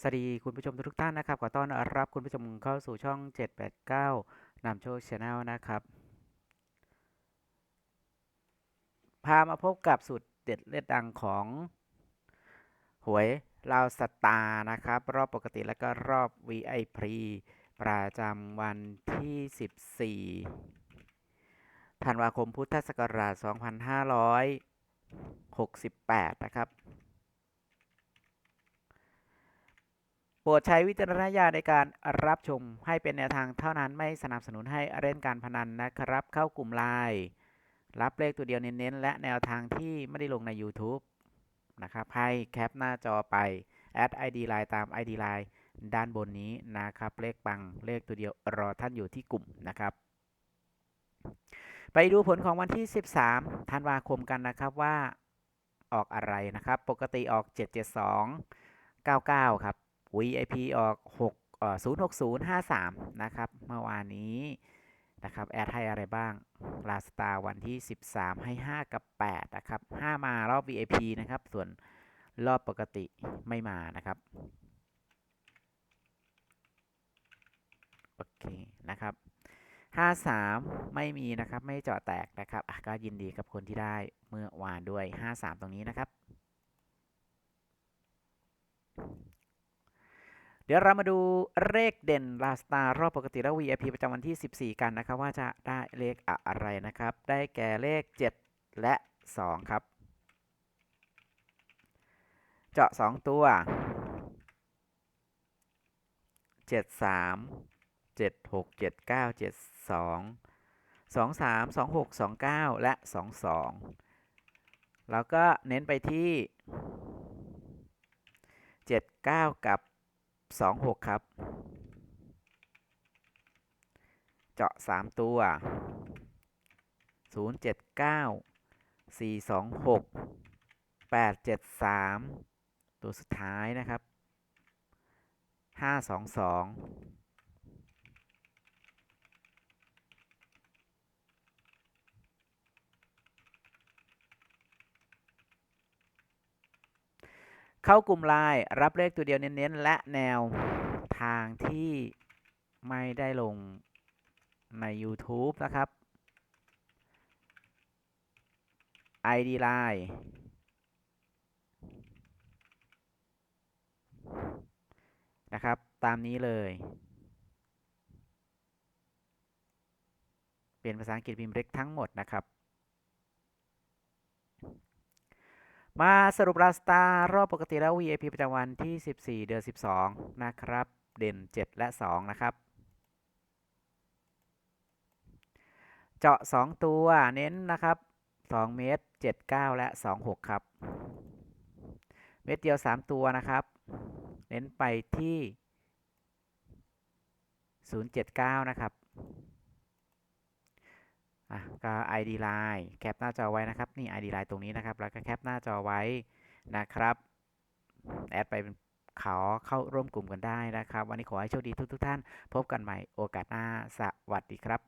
สวัสดีคุณผู้ชมทุกท่านนะครับ ขอต้อนรับคุณผู้ชมเข้าสู่ช่อง 789นำโชคชาแนลนะครับ พามาพบกับสูตรเด็ดเล็ดดังของ หวยลาวสตาร์นะครับ รอบปกติแล้วก็รอบ VIP ประจำวันที่ 14 ธันวาคมพุทธศักราช 2568 นะครับ โป รดใช้วิจารณญาณในการรับชมให้เป็นแนวทางเท่านั้นไม่สนับสนุนให้เล่นการพนันนะครับ เข้ากลุ่มไลน์รับเลขตัวเดียวเน้นๆและแนวทางที่ไม่ได้ลงใน YouTube นะครับให้แคปหน้าจอไปแอด ID Line ตาม ID Line ด้านบนนี้นะครับ เลขปังเลขตัวเดียวรอท่านอยู่ที่กลุ่มนะครับ ไปดูผลของวันที่ 13ธันวาคมกันนะครับว่าออกอะไรนะครับ ปกติออก 772 99 ครับ VIP ออก6เอ่อ06053 นะครับ เมื่อวานนี้นะครับ แอดให้อะไรบ้าง ลาสตาวันที่ 13 ให้ 5 กับ 8 นะครับ 5 มารอบ VIP นะครับ ส่วนรอบปกติไม่มานะครับ โอเค นะครับ 53 ไม่มีนะครับ ไม่เจาะแตกนะครับก็ยินดีกับคนที่ได้เมื่อวานด้วย 53 ตรงนี้นะครับ เดี๋ยวเรามาดูเลขเด่นลาสตาร์รอบปกติและ VIP ประจำวันที่ 14 กันนะครับ ว่าจะได้เลขอะไรนะครับ ได้แก่เลข 7 และ 2 ครับ เจาะ 2 ตัว 7 3 7 6 7 9 7 2 2 3 2 6 2 9 และ 2 2 แล้วก็เน้นไปที่ 7 9 กับ 2 6 ครับ เจาะ 3 ตัว 0 7 9 4 2 6 8 7 3 ตัวสุดท้ายนะครับ 5 2 2 เข้ากลุ่มไลน์รับเลขตัวเดียวเน้นๆ และแนวทางที่ไม่ได้ลงใน YouTube นะครับ ID Line นะครับ ตามนี้เลย เป็นภาษาอังกฤษพิมพ์เล็กทั้งหมดนะครับ มาสรุปราสตาร์รอบปกติแล้ว VIP ประจำวันที่ 14 เดือน 12 นะครับ เด่น 7 และ 2 นะครับ เจาะ 2 ตัวเน้นนะครับ 2 เมตร 79 และ 26 ครับ เม็ดเดียว 3 ตัวนะครับ เน้นไปที่ 079 นะครับ อะก็ ID Line แคปหน้าจอไว้นะครับนี่ ID Line ตรงนี้นะครับ แล้วก็แคปหน้าจอไว้นะครับ แอดไปขอเข้าร่วมกลุ่มกันได้นะครับ วันนี้ขอให้โชคดีทุกๆทท่าน พบกันใหม่โอกาสหน้าสวัสดีครับ